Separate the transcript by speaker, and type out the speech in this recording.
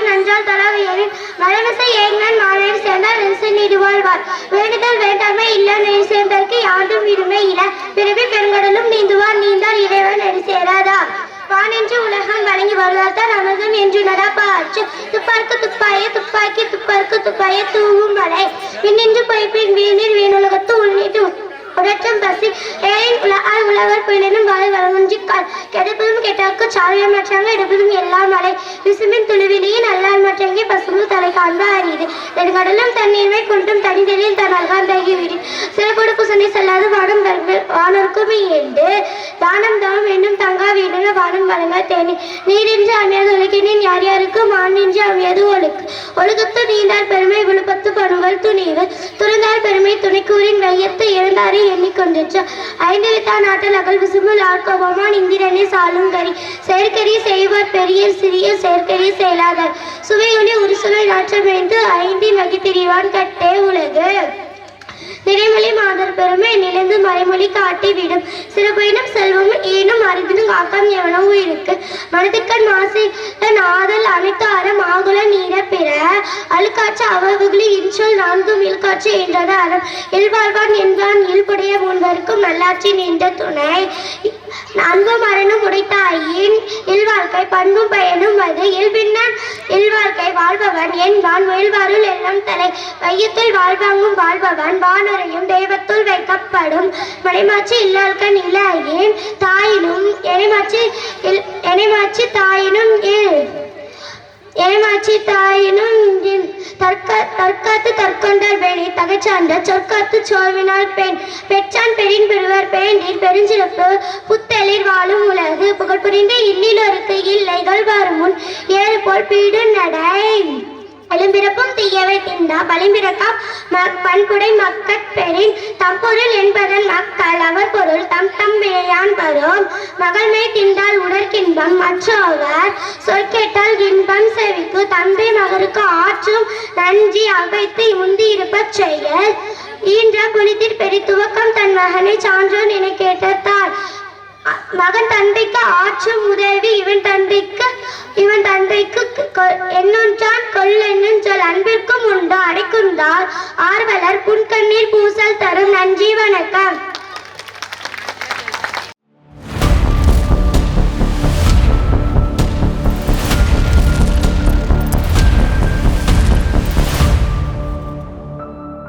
Speaker 1: நன்றால் தரவியலின் மரணத்தை ஏங்கன் மாலையில் சேர்ந்தால் நெரிசை நீடு வாழ்வார். வேண்டுதல் வேண்டாமை இல்லை நெறி சேர்ந்தற்கு யாண்டும் விடுமை இல பிறவி பெருங்கடலும் நீந்துவார் நீந்தால் இறைவன் நெறி சேராதா? வானென்று உலகம் வழங்கி வருவார்தான் அமிர்தம் என்று நடப்பாச்சு துப்பார்க்கு துப்பாய துப்பாக்கி துப்பார்க்கு துப்பாய தூவும் மலை விண்ணின்று பொய்ப்பின் வீணில் வீணுலகத்து உள்ளிட்டு உடற்றம் பசி. ஏன் உலகால் உலகர் புயலினும் வாய் வளமுஞ்சி கெடுப்பதும் கெட்டாக்கு சாவியம் மற்றாங்க எடுப்பதும் எல்லாம் விசுமின் விசும்பின் நல்லால் மற்றங்கே பசும்பு தலை காண்ப அறியுது நெடுங்கடலும் தண்ணீர்மை குண்டும் தனிதலில் தன் அல்காந்தாகி விடு. சில கொடுப்பு சுனை செல்லாது வானம் வானருக்கும் என்று. தானம் தவம் என்னும் தங்கா வீடுன வானம் வழங்க தேனி. நீரின்றி அமையாது ஒழுக்கினின் யார் யாருக்கு நின்று அமையாது ஒழுகத்து நீந்தார் பெருமை விழுப்பத்து பணுவல் துணிவு. துறந்தார் பெருமை துணைக்கூறின் வையத்து எழுந்தாரை எண்ணிக்கொண்டிற்று ஐந்து வித்தா நாட்டில் அகல் விசும்புல் ஆர்கோபமான் இந்திரனே சாலும் கரி. செயற்கரி செய்வர் பெரிய சிறிய செயற்கரி செயலாதர். சுவையுளி உருசுவை நாற்றமைந்து ஐந்தின் வகை திரிவான் கட்டே உலகு. நிறைமொழி மாதர் பெருமை நிலைந்து மறைமொழி காட்டி விடும். செல்வமும் ஏனும் அரிதினும் காக்கம் எவனோ இருக்கு மனதுக்கண் மாசி ஆதல் அனைத்து அறம் ஆகுல நீர் அழுக்காற்று அவவுகளி இன்சொல் நான்கும் இல்காற்று என்றது அறம். இல்வாழ்வான் என்பான் இல்புடைய முன்வருக்கும் நல்லாட்சி நின்ற துணை. அன்பு மரணம் உடைத்தாயின் இல்வாழ்க்கை பண்பும் பயனும் அது. இல்பின்னான் இல்வாழ்க்கை வாழ்பவன் என்பான் முயல்வாருள் எல்லாம் தலை. வையத்தில் வாழ்வாங்கும் வாழ்பவன் வானுரையும் தெய்வத்துள் வைக்கப்படும். மனைமாச்சி இல்லாள்கண் இல்லாயின் தாயினும் எனைமாச்சி இல் எனைமாச்சி தாயினும் இல். ஏமாச்சி தாயினும் இங்கின் தற்க தற்காத்து தற்கொண்டார் வேணி தகைச்சார்ந்த சொற்காத்து சோர்வினால் பெண். பெற்றான் பெரின் பெறுவர் பேண்டீர் பெருஞ்சிறப்பு புத்தளிர் வாழும் உலகு. புகழ் புரிந்த இல்லிலொருக்கு இல்லைகள் வரும் முன் ஏறு போல் பீடு நடை எழும்பிறப்பும் தீயவை திண்டா பலிம்பிறக்கா ம- பண்புடை மக்கட்பெறின் தம்பொருள் என்பதன் மக்கள் அவர் பொருள். தம் தம் மேயான் வரும். மகள்மை திண்டால் உடற்கின்பம் மற்றவர். சொற்கேட்டால் இன்பம் செவிக்கு. தம்பி மகருக்கு ஆற்றும் நன்றி அவைத்து முந்தி இருப்பச் செயல். ஈன்ற குளித்திற் பெரி துவக்கம் தன் மகனை சான்றோன் என கேட்டார் மகன் தந்தைக்கு ஆற்றும் உதவி இவன் தந்தைக்கு இவன் தந்தைக்கு என்னொன்றான் கொல் என்னும் அன்பிற்கும் உண்டோ. அடைக்குந்தால் ஆர்வலர் புன்கண்ணீர் பூசல் தரும் நன்றி வணக்கம்